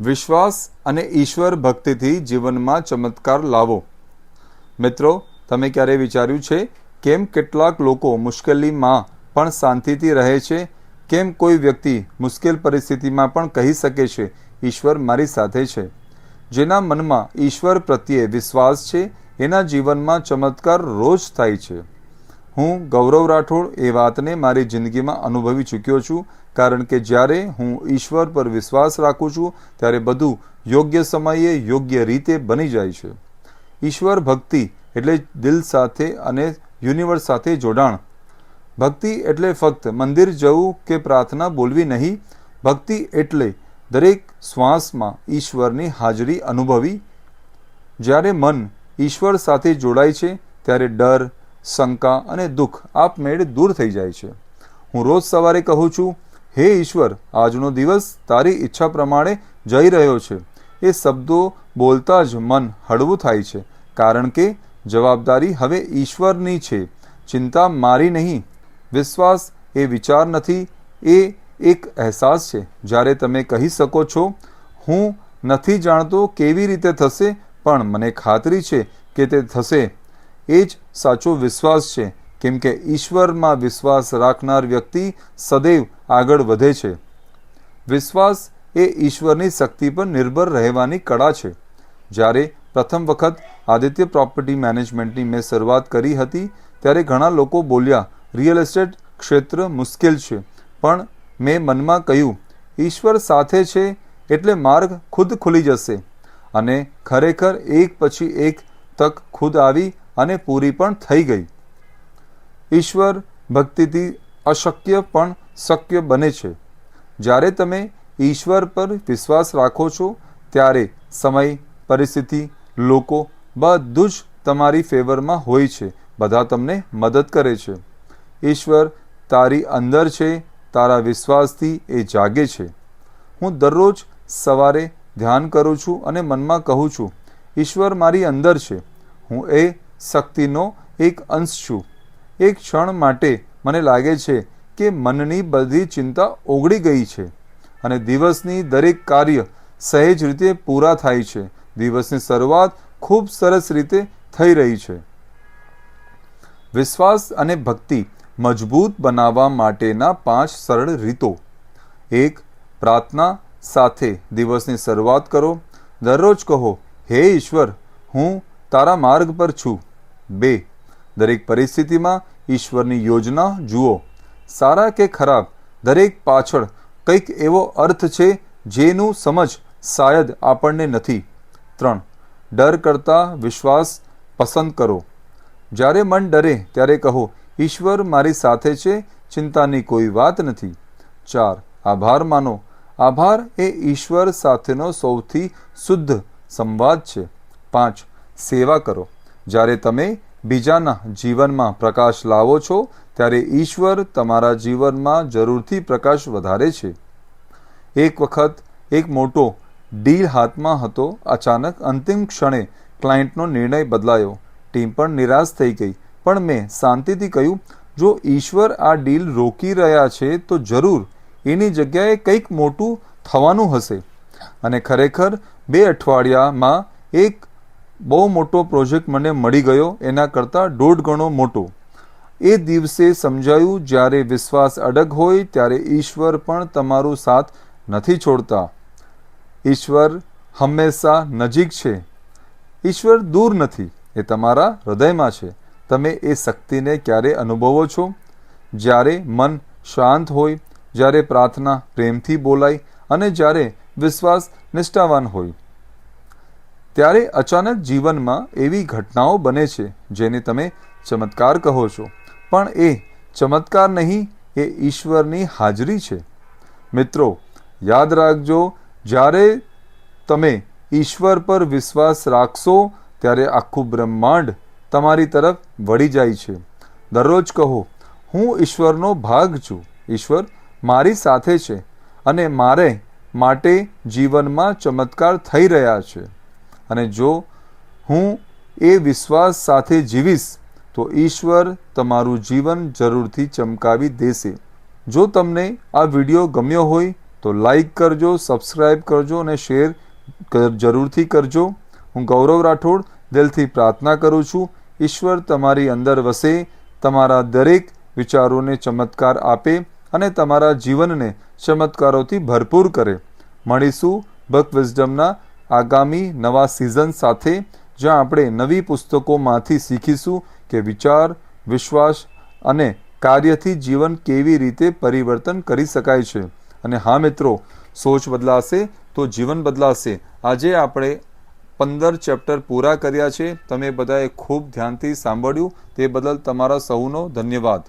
વિશ્વાસ અને ઈશ્વર ભક્તિથી જીવનમાં ચમત્કાર લાવો. મિત્રો, તમે ક્યારે વિચાર્યું છે કેમ કેટલાક લોકો મુશ્કેલીમાં પણ શાંતિથી રહે છે? કેમ કોઈ વ્યક્તિ મુશ્કેલ પરિસ્થિતિમાં પણ કહી શકે છે, ઈશ્વર મારી સાથે છે. જેના મનમાં ઈશ્વર પ્રત્યે વિશ્વાસ છે, એના જીવનમાં ચમત્કાર રોજ થાય છે. હું ગૌરવ રાઠોડ એ વાતને મારી જિંદગીમાં અનુભવી ચૂક્યો છું, કારણ કે જ્યારે હું ઈશ્વર પર વિશ્વાસ રાખું છું, ત્યારે બધું યોગ્ય સમયે યોગ્ય રીતે બની જાય છે. ઈશ્વર ભક્તિ એટલે દિલ સાથે અને યુનિવર્સ સાથે જોડાણ. ભક્તિ એટલે ફક્ત મંદિર જવું કે પ્રાર્થના બોલવી નહીં, ભક્તિ એટલે દરેક શ્વાસમાં ઈશ્વરની હાજરી અનુભવી. જ્યારે મન ઈશ્વર સાથે જોડાય છે, ત્યારે ડર શંકા અને દુઃખ આપમેળે દૂર થઈ જાય છે. હું રોજ સવારે કહું છું, હે ઈશ્વર, આજનો દિવસ તારી ઈચ્છા પ્રમાણે જઈ રહ્યો છે. એ શબ્દો બોલતા જ મન હળવું થાય છે, કારણ કે જવાબદારી હવે ઈશ્વરની છે. ચિંતા મારી નહીં. વિશ્વાસ એ વિચાર નથી, એ એક અહેસાસ છે. જ્યારે તમે કહી શકો છો, હું નથી જાણતો કેવી રીતે થશે, પણ મને ખાતરી છે કે તે થશે. એ જ સાચો વિશ્વાસ છે, કેમ કે ઈશ્વરમાં વિશ્વાસ રાખનાર વ્યક્તિ સદૈવ આગળ વધે છે. વિશ્વાસ એ ઈશ્વરની શક્તિ પર નિર્ભર રહેવાની કળા છે. જ્યારે પ્રથમ વખત આદિત્ય પ્રોપર્ટી મેનેજમેન્ટની મેં શરૂઆત કરી હતી, ત્યારે ઘણા લોકો બોલ્યા, રિયલ એસ્ટેટ ક્ષેત્ર મુશ્કેલ છે. પણ મેં મનમાં કહ્યું, ઈશ્વર સાથે છે એટલે માર્ગ ખુદ ખુલી જશે. અને ખરેખર એક પછી એક તક ખુદ આવી અને પૂરી પણ થઈ ગઈ. ઈશ્વર ભક્તિથી અશક્ય પણ શક્ય બને છે. જ્યારે તમે ઈશ્વર પર વિશ્વાસ રાખો છો, ત્યારે સમય, પરિસ્થિતિ, લોકો બધું જ તમારી ફેવરમાં હોય છે. બધા તમને મદદ કરે છે. ઈશ્વર તારી અંદર છે, તારા વિશ્વાસથી એ જાગે છે. હું દરરોજ સવારે ધ્યાન કરું છું અને મનમાં કહું છું, ઈશ્વર મારી અંદર છે. હું એ શક્તિનો એક અંશ છું. એક ક્ષણ માટે મને લાગે છે કે મનની બધી ચિંતા ઓગળી ગઈ છે અને દિવસની દરેક કાર્ય સહેજ રીતે પૂરા થાય છે. દિવસની શરૂઆત ખૂબ સરસ રીતે થઈ રહી છે. વિશ્વાસ અને ભક્તિ મજબૂત બનાવવા માટેના પાંચ સરળ રીતો. એક, પ્રાર્થના સાથે દિવસની શરૂઆત કરો. દરરોજ કહો, હે ઈશ્વર, હું તારા માર્ગ પર છું. બે. દરેક પરિસ્થિતિમાં ઈશ્વરની યોજના જુઓ. સારા કે ખરાબ, દરેક પાછળ કંઈક એવો અર્થ છે જેનું સમજ શાયદ આપણને નથી. ત્રણ. ડર કરતાં વિશ્વાસ પસંદ કરો. જ્યારે મન ડરે, ત્યારે કહો, ઈશ્વર મારી સાથે છે, ચિંતાની કોઈ વાત નથી. ચાર. આભાર માનો. આભાર એ ઈશ્વર સાથેનો સૌથી શુદ્ધ સંવાદ છે. પાંચ. સેવા કરો. જ્યારે તમે બીજાના જીવનમાં પ્રકાશ લાવો છો, ત્યારે ઈશ્વર તમારા જીવનમાં જરૂરથી પ્રકાશ વધારે છે. એક વખત એક મોટો ડીલ હાથમાં હતો, અચાનક અંતિમ ક્ષણે ક્લાયન્ટનો નિર્ણય બદલાયો. ટીમ પણ નિરાશ થઈ ગઈ. પણ મેં શાંતિથી કહ્યું, જો ઈશ્વર આ ડીલ રોકી રહ્યા છે, તો જરૂર એની જગ્યાએ કંઈક મોટું થવાનું હશે. અને ખરેખર બે અઠવાડિયામાં એક બહુ મોટો પ્રોજેક્ટ મને મળી ગયો, એના કરતાં દોઢ ગણો મોટો. એ દિવસે સમજાયું, જ્યારે વિશ્વાસ અડગ હોય, ત્યારે ઈશ્વર પણ તમારો સાથ નથી છોડતા. ઈશ્વર હંમેશા નજીક છે. ઈશ્વર દૂર નથી, એ તમારા હૃદયમાં છે. તમે એ શક્તિને ક્યારે અનુભવો છો? જ્યારે મન શાંત હોય, જ્યારે પ્રાર્થના પ્રેમથી બોલાય અને જ્યારે વિશ્વાસ નિષ્ઠાવાન હોય. ત્યારે અચાનક જીવનમાં એવી ઘટનાઓ બને છે, જેને તમે ચમત્કાર કહો છો. પણ એ ચમત્કાર નહીં, એ ઈશ્વરની હાજરી છે. મિત્રો, યાદ રાખજો, જ્યારે તમે ઈશ્વર પર વિશ્વાસ રાખશો, ત્યારે આખું બ્રહ્માંડ તમારી તરફ વળી જાય છે. દરરોજ કહો, હું ઈશ્વરનો ભાગ છું. ઈશ્વર મારી સાથે છે અને મારે માટે જીવનમાં ચમત્કાર થઈ રહ્યા છે. અને જો હું એ વિશ્વાસ સાથે જીવીશ, તો ઈશ્વર તમારું જીવન જરૂરથી ચમકાવી દેશે. જો તમને આ વીડિયો ગમ્યો હોય, તો લાઈક કરજો સબસ્ક્રાઈબ કરજો અને શેર જરૂરથી કરજો. હું ગૌરવ રાઠોડ, દિલથી પ્રાર્થના કરું છું, ઈશ્વર તમારી અંદર વસે, તમારા દરેક વિચારોને ચમત્કાર આપે અને તમારા જીવનને ચમત્કારોથી ભરપૂર કરે. મળીશું બક વિઝડમના આગામી નવા સિઝન સાથે જ્યાં આપણે નવી પુસ્તકોમાંથી શીખીશું કે વિચાર, વિશ્વાસ અને કાર્યથી જીવન કેવી રીતે પરિવર્તન કરી શકાય છે. અને હા મિત્રો, સોચ બદલાશે તો જીવન બદલાશે. આજે આપણે પંદર ચેપ્ટર પૂરા કર્યા છે. તમે બધાએ ખૂબ ધ્યાનથી સાંભળ્યું. તે બદલ તમારા સૌનો ધન્યવાદ.